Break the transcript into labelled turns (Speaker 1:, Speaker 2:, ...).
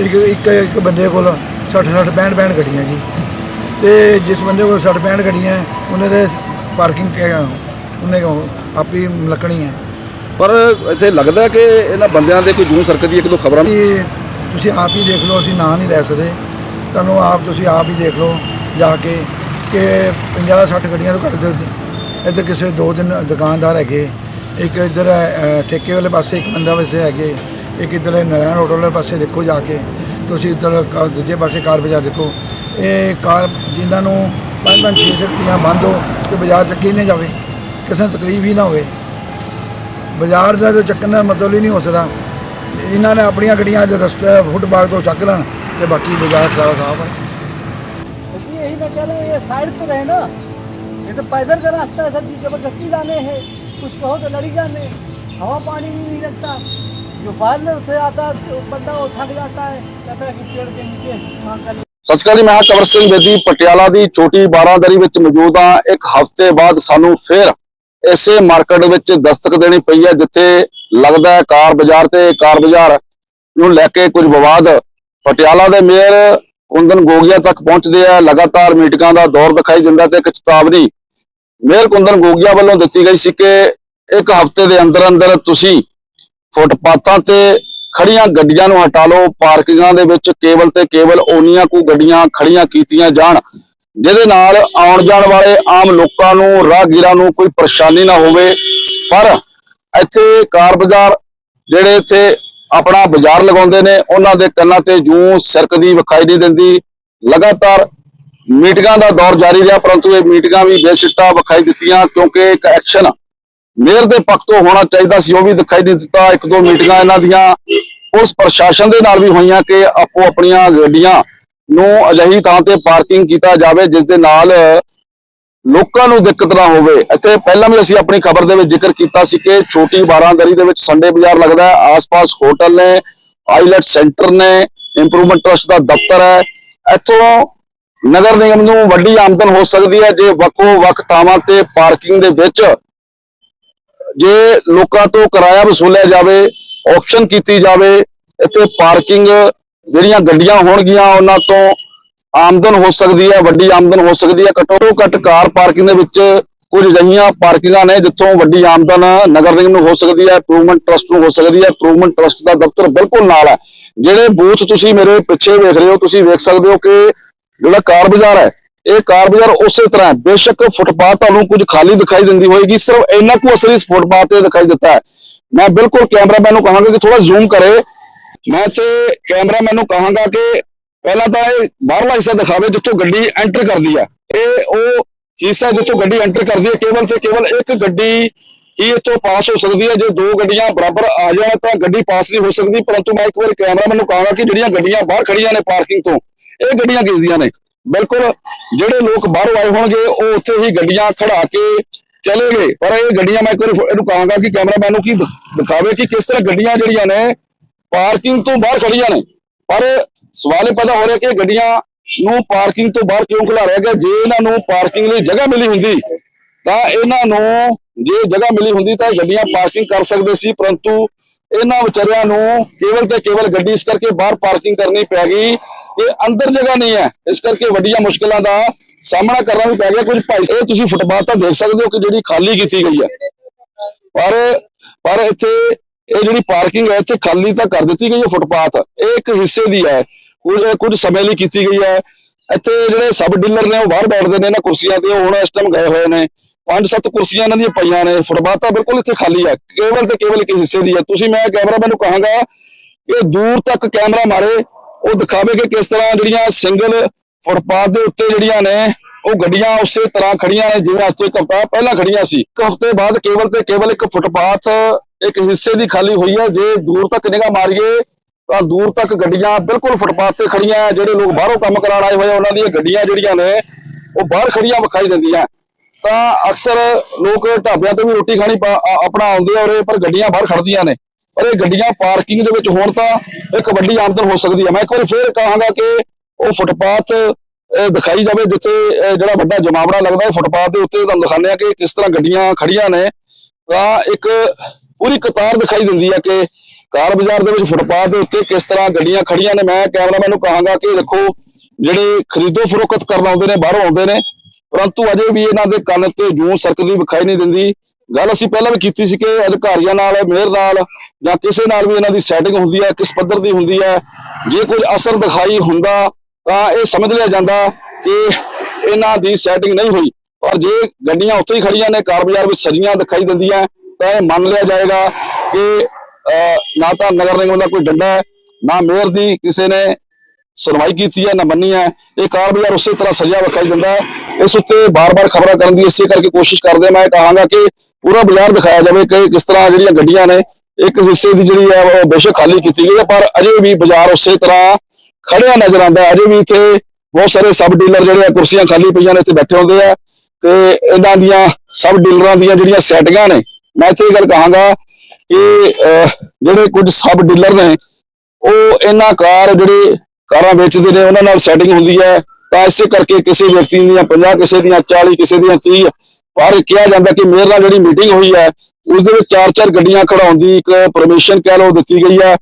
Speaker 1: ਇੱਕ ਇੱਕ ਇੱਕ ਬੰਦੇ ਕੋਲ 60 60 65 65 ਗੱਡੀਆਂ ਜੀ। ਤੇ ਜਿਸ ਬੰਦੇ ਕੋਲ 60 65 ਗੱਡੀਆਂ ਉਹਨੇ ਦੇ ਪਾਰਕਿੰਗ ਉਹਨੇ ਆਪੀ ਲੱਕਣੀ ਹੈ।
Speaker 2: ਪਰ ਇੱਥੇ ਲੱਗਦਾ ਕਿ ਇਹਨਾਂ ਬੰਦਿਆਂ ਦੇ ਕੋਈ ਜੂਨ ਸਰਕਤ ਦੀ ਇੱਕ ਦੋ ਖਬਰਾਂ
Speaker 1: ਤੁਸੀਂ ਆਪ ਹੀ ਦੇਖ ਲਓ ਅਸੀਂ ਨਾਂ ਨਹੀਂ ਲੈ ਸਕਦੇ। ਤੁਹਾਨੂੰ ਆਪ ਤੁਸੀਂ ਆਪ ਹੀ ਦੇਖ ਲਓ ਜਾ ਕੇ ਕਿ 50 60 ਗੱਡੀਆਂ ਤੋਂ ਘੱਟ ਦੇ ਇੱਧਰ ਕਿਸੇ ਦੋ ਦਿਨ ਦੁਕਾਨਦਾਰ ਹੈਗੇ। ਇੱਕ ਇੱਧਰ ਠੇਕੇ ਵਾਲੇ ਪਾਸੇ ਇੱਕ ਬੰਦਾ ਵੈਸੇ ਹੈਗੇ। ਇੱਕ ਇੱਧਰ ਨਾਰਾਇਣ ਹੋਟਲ ਵਾਲੇ ਪਾਸੇ ਦੇਖੋ ਜਾ ਕੇ ਤੁਸੀਂ ਇੱਧਰ ਕ- ਦੂਜੇ ਪਾਸੇ ਕਾਰ ਬਾਜ਼ਾਰ ਦੇਖੋ ਇਹ ਕਾਰ ਜਿਨ੍ਹਾਂ ਨੂੰ ਪੰਜ ਪੰਜ ਛੇ ਛੇ ਗੱਡੀਆਂ ਬੰਦ ਹੋ ਤੇ ਬਾਜ਼ਾਰ ਚ ਕਿਹਨੇ ਜਾਵੇ ਕਿਸੇ ਨੂੰ ਤਕਲੀਫ ਹੀ ਨਾ ਹੋਵੇ ਬਾਜ਼ਾਰ ਦਾ ਤਾਂ ਚੱਕਣ ਦਾ ਮਤਲਬ ਹੀ ਨਹੀਂ ਹੋ ਸਕਦਾ ਇਹਨਾਂ ਨੇ ਆਪਣੀਆਂ ਗੱਡੀਆਂ ਦੇ ਰਸਤੇ ਫੁੱਟਬਾਗ ਤੋਂ ਚੱਕ ਲੈਣ ਤੇ ਬਾਕੀ ਬਾਜ਼ਾਰ ਸਾਰਾ ਸਾਫ ਹੈ
Speaker 3: इसलिए यही मैं कह रहा हूँ ये साइड पे रहे ना ये तो पैदल का रास्ता है सर जी जबरदस्ती लाने हैं कुछ कहो तो लड़ी जाने हवा पानी भी नहीं लगता जो बाहर से आता है तो बंदा वो थक जाता है कहता है कि पेड़ के नीचे मांग कर
Speaker 2: ਸਤਿ ਸ਼੍ਰੀ ਅਕਾਲ ਜੀ ਮੈਂ ਹਾਂ ਕਵਰ ਸਿੰਘ ਬੇਦੀ ਪਟਿਆਲਾ ਦੀ ਛੋਟੀ ਬਾਰਾਂਦਰੀ ਵਿੱਚ ਮੌਜੂਦ ਹਾਂ ਇੱਕ ਹਫ਼ਤੇ ਬਾਅਦ ਸਾਨੂੰ ਫੇਰ ਇਸੇ ਮਾਰਕੀਟ ਵਿੱਚ ਦਸਤਕ ਦੇਣੀ ਪਈ ਹੈ ਜਿੱਥੇ ਲੱਗਦਾ ਹੈ ਕਾਰ ਬਾਜ਼ਾਰ ਤੇ ਕਾਰ ਬਾਜ਼ਾਰ ਨੂੰ ਲੈ ਕੇ ਕੁਝ ਵਿਵਾਦ ਪਟਿਆਲਾ ਦੇ ਮੇਅਰ ਕੁੰਦਨ ਗੋਗੀਆ ਤੱਕ ਪਹੁੰਚਦੇ ਆ ਲਗਾਤਾਰ ਮੀਟਿੰਗਾਂ ਦਾ ਦੌਰ ਦਿਖਾਈ ਦਿੰਦਾ ਤੇ ਇੱਕ ਚੇਤਾਵਨੀ ਮੇਅਰ ਕੁੰਦਨ ਗੋਗੀਆ ਵੱਲੋਂ ਦਿੱਤੀ ਗਈ ਸੀ ਕਿ ਇੱਕ ਹਫ਼ਤੇ ਦੇ ਅੰਦਰ ਅੰਦਰ ਤੁਸੀਂ ਫੁੱਟਪਾਥਾਂ ਤੇ ਖੜੀਆਂ ਗੱਡੀਆਂ ਨੂੰ ਹਟਾ ਲਓ, ਪਾਰਕਿੰਗਾਂ ਦੇ ਵਿੱਚ ਕੇਵਲ ਤੇ ਕੇਵਲ ਓਨੀਆਂ ਕੁ ਗੱਡੀਆਂ ਖੜੀਆਂ ਕੀਤੀਆਂ ਜਾਣ, ਜਿਹਦੇ ਨਾਲ ਆਉਣ ਜਾਣ ਵਾਲੇ ਆਮ ਲੋਕਾਂ ਨੂੰ, ਰਾਹਗੀਰਾਂ ਨੂੰ ਕੋਈ ਪਰੇਸ਼ਾਨੀ ਨਾ ਹੋਵੇ। ਪਰ ਇੱਥੇ ਕਾਰ ਬਾਜ਼ਾਰ ਜਿਹੜੇ ਇੱਥੇ ਆਪਣਾ ਬਾਜ਼ਾਰ ਲਗਾਉਂਦੇ ਨੇ, ਉਹਨਾਂ ਦੇ ਕੰਨਾਂ ਤੇ ਜੂੰ ਸਿਰਕਦੀ ਵਿਖਾਈ ਨਹੀਂ ਦਿੰਦੀ। ਲਗਾਤਾਰ ਮੀਟਿੰਗਾਂ ਦਾ ਦੌਰ ਜਾਰੀ ਰਿਹਾ, ਪਰੰਤੂ ਇਹ ਮੀਟਿੰਗਾਂ ਵੀ ਬੇਸਿੱਟਾ ਵਿਖਾਈ ਦਿੱਤੀਆਂ, ਕਿਉਂਕਿ ਇੱਕ ਐਕਸ਼ਨ ਮੇਅਰ ਦੇ ਪੱਖ ਤੋਂ ਹੋਣਾ ਚਾਹੀਦਾ ਸੀ, ਉਹ ਵੀ ਦਿਖਾਈ ਨਹੀਂ ਦਿੱਤਾ। ਇੱਕ ਦੋ ਮੀਟਿੰਗਾਂ ਇਹਨਾਂ ਦੀਆਂ ਉਸ ਪ੍ਰਸ਼ਾਸਨ ਦੇ ਨਾਲ ਵੀ ਹੋਈਆਂ ਕਿ ਆਪੋ ਆਪਣੀਆਂ ਗੱਡੀਆਂ ਨੂੰ ਅਜਿਹੀ ਥਾਂ ਤੇ ਪਾਰਕਿੰਗ ਕੀਤਾ ਜਾਵੇ, ਜਿਸ ਦੇ ਨਾਲ ਲੋਕਾਂ ਨੂੰ ਦਿੱਕਤ ਨਾ ਹੋਵੇ। ਇੱਥੇ ਪਹਿਲਾਂ ਵੀ ਅਸੀਂ ਆਪਣੀ ਖਬਰ ਦੇ ਵਿੱਚ ਜ਼ਿਕਰ ਕੀਤਾ ਸੀ ਕਿ ਛੋਟੀ ਬਾਰਾਂਦਰੀ ਦੇ ਵਿੱਚ ਸੰਡੇ ਬਾਜ਼ਾਰ ਲੱਗਦਾ ਹੈ। ਆਸ-ਪਾਸ ਹੋਟਲ ਨੇ ਆਈਲੈਟ ਸੈਂਟਰ ਨੇ ਇੰਪਰੂਵਮੈਂਟ ਟਰਸਟ ਦਾ ਦਫ਼ਤਰ ਹੈ। ਇੱਥੋਂ ਨਗਰ ਨਿਗਮ ਨੂੰ ਵੱਡੀ ਆਮਦਨ ਹੋ ਸਕਦੀ ਹੈ, ਜੇ ਵੱਖੋ ਵੱਖ ਥਾਵਾਂ ਤੇ ਪਾਰਕਿੰਗ ਦੇ ਵਿੱਚ ਜੇ ਲੋਕਾਂ ਤੋਂ ਕਿਰਾਇਆ ਵਸੂਲਿਆ ਜਾਵੇ ਆਕਸ਼ਨ ਕੀਤੀ ਜਾਵੇ, ਇੱਥੇ ਪਾਰਕਿੰਗ ਜਿਹੜੀਆਂ ਗੱਡੀਆਂ ਹੋਣਗੀਆਂ, ਉਹਨਾਂ ਤੋਂ ਆਮਦਨ ਹੋ ਸਕਦੀ ਹੈ, ਵੱਡੀ ਆਮਦਨ ਹੋ ਸਕਦੀ ਹੈ। ਘੱਟੋ ਘੱਟ ਕਾਰ ਪਾਰਕਿੰਗ ਦੇ ਵਿੱਚ ਕੁਝ ਅਜਿਹੀਆਂ ਪਾਰਕਿੰਗਾਂ ਨੇ ਜਿੱਥੋਂ ਵੱਡੀ ਆਮਦਨ ਨਗਰ ਨਿਗਮ ਨੂੰ ਹੋ ਸਕਦੀ ਹੈ ਇੰਪਰੂਵਮੈਂਟ ਟਰਸਟ ਨੂੰ ਹੋ ਸਕਦੀ ਹੈ। ਇੰਪਰੂਵਮੈਂਟ ਟਰਸਟ ਦਾ ਦਫ਼ਤਰ ਬਿਲਕੁਲ ਨਾਲ ਹੈ। ਜਿਹੜੇ ਬੂਥ ਤੁਸੀਂ ਮੇਰੇ ਪਿੱਛੇ ਵੇਖ ਰਹੇ ਹੋ, ਤੁਸੀਂ ਵੇਖ ਸਕਦੇ ਹੋ ਕਿ ਜਿਹੜਾ ਕਾਰ ਬਾਜ਼ਾਰ ਹੈ ਇਹ ਕਾਰ ਬਾਜ਼ਾਰ ਉਸੇ ਤਰ੍ਹਾਂ ਬੇਸ਼ੱਕ ਫੁੱਟਪਾਥ ਤੁਹਾਨੂੰ ਕੁਝ ਖਾਲੀ ਦਿਖਾਈ ਦਿੰਦੀ ਹੋਏਗੀ, ਸਿਰਫ ਇੰਨਾ ਕੁ ਅਸਰ ਇਸ ਫੁੱਟਪਾਥ ਤੇ ਦਿਖਾਈ ਦਿੱਤਾ ਹੈ। ਮੈਂ ਬਿਲਕੁਲ ਕੈਮਰਾਮੈਨ ਨੂੰ ਕਹਾਂਗਾ ਕਿ ਥੋੜਾ ਜ਼ੂਮ ਕਰੇ। ਮੈਂ ਤੇ ਕੈਮਰਾਮੈਨ ਨੂੰ ਕਹਾਂਗਾ ਕਿ ਪਹਿਲਾਂ ਤਾਂ ਇਹ ਬਾਹਰਲਾ ਹਿੱਸਾ ਦਿਖਾਵੇ ਜਿੱਥੋਂ ਗੱਡੀ ਐਂਟਰ ਕਰਦੀ ਹੈ ਇਹ ਉਹ ਹਿੱਸਾ ਜਿੱਥੋਂ ਗੱਡੀ ਐਂਟਰ ਕਰਦੀ ਹੈ ਕੇਵਲ ਤੇ ਕੇਵਲ ਇੱਕ ਗੱਡੀ ਹੀ ਇੱਥੋਂ ਪਾਸ ਹੋ ਸਕਦੀ ਹੈ ਜੇ ਦੋ ਗੱਡੀਆਂ ਬਰਾਬਰ ਆ ਜਾਣ ਤਾਂ ਗੱਡੀ ਪਾਸ ਨਹੀਂ ਹੋ ਸਕਦੀ। ਪਰੰਤੂ ਮੈਂ ਇੱਕ ਵਾਰ ਕੈਮਰਾਮੈਨ ਨੂੰ ਕਹਾਂਗਾ ਕਿ ਜਿਹੜੀਆਂ ਗੱਡੀਆਂ ਬਾਹਰ ਖੜੀਆਂ ਨੇ ਪਾਰਕਿੰਗ ਤੋਂ, ਇਹ ਗੱਡੀਆਂ ਕਿਸ ਦੀਆਂ ਨੇ? ਬਿਲਕੁਲ ਜਿਹੜੇ ਲੋਕ ਬਾਹਰੋਂ ਆਏ ਹੋਣਗੇ, ਉਹ ਉੱਥੇ ਹੀ ਗੱਡੀਆਂ ਖੜਾ ਕੇ ਚਲੇ ਗਏ ਪਰ ਇਹ ਗੱਡੀਆਂ ਮੈਂ ਇੱਕ ਵਾਰੀ ਇਹਨੂੰ ਕਹਾਂਗਾ ਕਿ ਕੈਮਰਾਮੈਨ ਨੂੰ ਕੀ ਦਿਖਾਵੇ ਕਿ ਕਿਸ ਤਰ੍ਹਾਂ ਗੱਡੀਆਂ ਜਿਹੜੀਆਂ ਨੇ, ਪਾਰਕਿੰਗ ਤੋਂ ਬਾਹਰ ਖੜੀਆਂ ਨੇ। ਪਰ ਸਵਾਲ ਇਹ ਪੈਦਾ ਹੋ ਰਿਹਾ ਕਿ ਗੱਡੀਆਂ ਨੂੰ ਪਾਰਕਿੰਗ ਤੋਂ ਬਾਹਰ ਕਿਉਂ ਖਿਲਾਰਿਆ ਗਿਆ? ਜੇ ਇਹਨਾਂ ਨੂੰ ਪਾਰਕਿੰਗ ਲਈ ਜਗ੍ਹਾ ਮਿਲੀ ਹੁੰਦੀ, ਤਾਂ ਇਹਨਾਂ ਨੂੰ ਜੇ ਜਗ੍ਹਾ ਮਿਲੀ ਹੁੰਦੀ ਤਾਂ ਇਹ ਗੱਡੀਆਂ ਪਾਰਕਿੰਗ ਕਰ ਸਕਦੇ ਸੀ, ਪਰੰਤੂ ਇਹਨਾਂ ਵਿਚਾਰਿਆਂ ਨੂੰ ਕੇਵਲ ਤੇ ਕੇਵਲ ਗੱਡੀ ਇਸ ਕਰਕੇ ਬਾਹਰ ਪਾਰਕਿੰਗ ਕਰਨੀ ਪੈ ਗਈ ਕਿ ਅੰਦਰ ਜਗ੍ਹਾ ਨਹੀਂ ਹੈ। ਇਸ ਕਰਕੇ ਵੱਡੀਆਂ ਮੁਸ਼ਕਲਾਂ ਦਾ ਸਾਹਮਣਾ ਕਰਨਾ ਵੀ ਪੈ ਗਿਆ। ਕੁਝ ਭਾਈ ਇਹ ਤੁਸੀਂ ਫੁੱਟਪਾਥ ਤਾਂ ਦੇਖ ਸਕਦੇ ਹੋ ਕਿ ਜਿਹੜੀ ਖਾਲੀ ਕੀਤੀ ਗਈ ਹੈ। ਪਰ ਪਰ ਇੱਥੇ ਇਹ ਜਿਹੜੀ ਪਾਰਕਿੰਗ ਹੈ, ਇੱਥੇ ਖਾਲੀ ਤਾਂ ਕਰ ਦਿੱਤੀ ਗਈ ਹੈ ਫੁੱਟਪਾਥ। ਇਹ ਇੱਕ ਹਿੱਸੇ ਦੀ ਹੈ। ਕੁਝ ਕੁਝ ਸਮੇਂ ਲਈ ਕੀਤੀ ਗਈ ਹੈ। ਇੱਥੇ ਜਿਹੜੇ ਸਬ ਡੀਲਰ ਨੇ, ਉਹ ਬਾਹਰ ਬੈਠਦੇ ਨੇ ਇਹਨਾਂ ਕੁਰਸੀਆਂ ਤੇ। ਹੁਣ ਇਸ ਟਾਈਮ ਗਏ ਹੋਏ ਨੇ। ਪੰਜ ਸੱਤ ਕੁਰਸੀਆਂ ਇਹਨਾਂ ਦੀਆਂ ਪਈਆਂ ਨੇ। ਫੁੱਟਪਾਥ ਤਾਂ ਬਿਲਕੁਲ ਇੱਥੇ ਖਾਲੀ ਹੈ। ਕੇਵਲ ਤੇ ਕੇਵਲ ਇੱਕ ਹਿੱਸੇ ਦੀ ਹੈ। ਤੁਸੀਂ ਮੈਂ ਕੈਮਰਾਮੈਨ ਨੂੰ ਕਹਾਂਗਾ ਕਿ ਦੂਰ ਤੱਕ ਕੈਮਰਾ ਮਾਰੇ। ਉਹ ਦਿਖਾਵੇ ਕਿ ਕਿਸ ਤਰ੍ਹਾਂ ਜਿਹੜੀਆਂ ਸਿੰਗਲ ਫੁੱਟਪਾਥ ਦੇ ਉੱਤੇ ਜਿਹੜੀਆਂ ਨੇ, ਉਹ ਗੱਡੀਆਂ ਉਸੇ ਤਰ੍ਹਾਂ ਖੜੀਆਂ ਨੇ, ਜਿਵੇਂ ਅੱਜ ਤੋਂ ਇੱਕ ਹਫ਼ਤਾ ਪਹਿਲਾਂ ਖੜੀਆਂ ਸੀ। ਇੱਕ ਹਫ਼ਤੇ ਬਾਅਦ ਕੇਵਲ ਤੇ ਕੇਵਲ ਇੱਕ ਫੁੱਟਪਾਥ, ਇੱਕ ਹਿੱਸੇ ਦੀ ਖਾਲੀ ਹੋਈ ਹੈ। ਜੇ ਦੂਰ ਤੱਕ ਨਿਗਾਹ ਮਾਰੀਏ, ਤਾਂ ਦੂਰ ਤੱਕ ਗੱਡੀਆਂ ਬਿਲਕੁਲ ਫੁੱਟਪਾਥ ਤੇ ਖੜੀਆਂ ਜਿਹੜੇ ਲੋਕ ਬਾਹਰੋਂ ਕੰਮ ਕਰਾਉਣ ਆਏ ਹੋਏ ਉਹਨਾਂ ਦੀਆਂ ਗੱਡੀਆਂ ਜਿਹੜੀਆਂ ਨੇ, ਉਹ ਬਾਹਰ ਖੜੀਆਂ ਵਿਖਾਈ ਦਿੰਦੀਆਂ ਤਾਂ ਅਕਸਰ ਲੋਕ ਢਾਬਿਆਂ ਤੇ ਵੀ ਰੋਟੀ ਖਾਣੀ ਆਪਣਾ ਆਉਂਦੇ ਆ ਉਰੇ, ਪਰ ਗੱਡੀਆਂ ਬਾਹਰ ਖੜਦੀਆਂ ਨੇ। ਪਰ ਇਹ ਗੱਡੀਆਂ ਪਾਰਕਿੰਗ ਦੇ ਵਿੱਚ ਹੋਣ ਤਾਂ ਇੱਕ ਵੱਡੀ ਆਮਦਨ ਹੋ ਸਕਦੀ ਹੈ। ਮੈਂ ਇੱਕ ਵਾਰੀ ਫੇਰ ਕਹਾਂਗਾ ਕਿ ਉਹ ਫੁੱਟਪਾਥ ਦਿਖਾਈ ਜਾਵੇ ਜਿੱਥੇ ਜਿਹੜਾ ਵੱਡਾ ਜਮਾਵੜਾ ਲੱਗਦਾ ਹੈ ਫੁੱਟਪਾਥ ਦੇ ਉੱਤੇ, ਤੁਹਾਨੂੰ ਦਿਖਾਉਂਦੇ ਆ ਕਿ ਕਿਸ ਤਰ੍ਹਾਂ ਗੱਡੀਆਂ ਖੜੀਆਂ ਨੇ। ਤਾਂ ਇੱਕ ਪੂਰੀ ਕਤਾਰ ਦਿਖਾਈ ਦਿੰਦੀ ਹੈ ਕਿ ਕਾਰ ਬਾਜ਼ਾਰ ਦੇ ਵਿੱਚ ਫੁੱਟਪਾਥ ਦੇ ਉੱਤੇ ਕਿਸ ਤਰ੍ਹਾਂ ਗੱਡੀਆਂ ਖੜੀਆਂ ਨੇ। ਮੈਂ ਕੈਮਰਾਮੈਨ ਨੂੰ ਕਹਾਂਗਾ ਕਿ ਦੇਖੋ, ਜਿਹੜੇ ਖਰੀਦੋ ਫਰੋਖਤ ਕਰਨ ਆਉਂਦੇ ਨੇ, ਬਾਹਰੋਂ ਆਉਂਦੇ ਨੇ, ਪਰੰਤੂ ਅਜੇ ਵੀ ਇਹਨਾਂ ਦੇ ਕੰਨ ਤੇ ਜੂੰ ਸਰਕਦੀ ਵਿਖਾਈ ਨਹੀਂ ਦਿੰਦੀ। ਗੱਲ ਅਸੀਂ ਪਹਿਲਾਂ ਵੀ ਕੀਤੀ ਸੀ ਕਿ ਅਧਿਕਾਰੀਆਂ ਨਾਲ ਮੇਅਰ ਨਾਲ ਜਾਂ ਕਿਸੇ ਨਾਲ ਵੀ ਇਹਨਾਂ ਦੀ ਸੈਟਿੰਗ ਹੁੰਦੀ ਹੈ ਕਿਸ ਪੱਧਰ ਦੀ ਹੁੰਦੀ ਹੈ ਜੇ ਕੋਈ ਅਸਰ ਦਿਖਾਈ ਹੁੰਦਾ ਤਾਂ ਇਹ ਸਮਝ ਲਿਆ ਜਾਂਦਾ ਕਿ ਇਹਨਾਂ ਦੀ ਸੈਟਿੰਗ ਨਹੀਂ ਹੋਈ। ਪਰ ਜੇ ਗੱਡੀਆਂ ਉੱਥੇ ਹੀ ਖੜੀਆਂ ਨੇ ਕਾਰ ਬਾਜ਼ਾਰ ਵਿੱਚ ਸਜੀਆਂ ਦਿਖਾਈ ਦਿੰਦੀਆਂ ਤਾਂ ਇਹ ਮੰਨ ਲਿਆ ਜਾਏਗਾ ਕਿ ਅਹ, ਨਾ ਤਾਂ ਨਗਰ ਨਿਗਮ ਦਾ ਕੋਈ ਡੰਡਾ ਹੈ ਨਾ ਮੇਅਰ ਦੀ ਕਿਸੇ ਨੇ ਸੁਣਵਾਈ ਕੀਤੀ ਹੈ, ਨਾ ਮੰਨੀ ਹੈ। ਇਹ ਕਾਰ ਬਾਜ਼ਾਰ ਉਸੇ ਤਰ੍ਹਾਂ ਸਜਿਆ ਵਿਖਾਈ ਦਿੰਦਾ ਹੈ। ਇਸ ਉੱਤੇ ਬਾਰ-ਬਾਰ ਖਬਰਾਂ ਕਰਨ ਦੀ ਇਸੇ ਕਰਕੇ ਕੋਸ਼ਿਸ਼ ਕਰਦੇ ਮੈਂ ਕਹਾਂਗਾ ਕਿ ਪੂਰਾ ਬਾਜ਼ਾਰ ਦਿਖਾਇਆ ਜਾਵੇ ਕਿ ਕਿਸ ਤਰ੍ਹਾਂ ਜਿਹੜੀਆਂ ਗੱਡੀਆਂ ਨੇ, ਇੱਕ ਹਿੱਸੇ ਦੀ ਜਿਹੜੀ ਹੈ, ਉਹ ਬੇਸ਼ੱਕ ਖਾਲੀ ਕੀਤੀ ਗਈ ਹੈ। ਪਰ ਅਜੇ ਵੀ ਬਾਜ਼ਾਰ ਉਸੇ ਤਰ੍ਹਾਂ ਖੜਿਆ ਨਜ਼ਰ ਆਉਂਦਾ ਹੈ। ਅਜੇ ਵੀ ਇੱਥੇ ਬਹੁਤ ਸਾਰੇ ਸਬ ਡੀਲਰ ਜਿਹੜੇ ਆ, ਕੁਰਸੀਆਂ ਖਾਲੀ ਪਈਆਂ ਨੇ, ਇੱਥੇ ਬੈਠੇ ਹੁੰਦੇ ਆ। ਤੇ ਇਹਨਾਂ ਦੀਆਂ ਸਬ ਡੀਲਰਾਂ ਦੀਆਂ ਜਿਹੜੀਆਂ ਸੈਟਿੰਗਾਂ ਨੇ, ਮੈਂ ਇੱਥੇ ਇਹ ਗੱਲ ਕਹਾਂਗਾ ਕਿ ਜਿਹੜੇ ਕੁਝ ਸਬ ਡੀਲਰ ਨੇ, ਉਹ ਇਹਨਾਂ ਕਾਰ ਜਿਹੜੇ ਕਾਰਾਂ ਵੇਚਦੇ ਨੇ, ਉਹਨਾਂ ਨਾਲ ਸੈਟਿੰਗ ਹੁੰਦੀ ਹੈ। ਤਾਂ ਇਸੇ ਕਰਕੇ ਕਿਸੇ ਵਿਅਕਤੀ ਦੀਆਂ 50 ਕਿਸੇ ਦੀਆਂ 40 ਕਿਸੇ ਦੀਆਂ 30 ਪਰ ਕਿਹਾ ਜਾਂਦਾ ਕਿ ਮੇਰੇ ਨਾਲ ਜਿਹੜੀ ਮੀਟਿੰਗ ਹੋਈ ਹੈ, ਉਸ ਦੇ ਵਿੱਚ ਚਾਰ ਚਾਰ ਗੱਡੀਆਂ ਖੜਾਉਣ ਦੀ ਇੱਕ ਪਰਮਿਸ਼ਨ ਕਹਿ ਲਓ ਦਿੱਤੀ ਗਈ ਹੈ।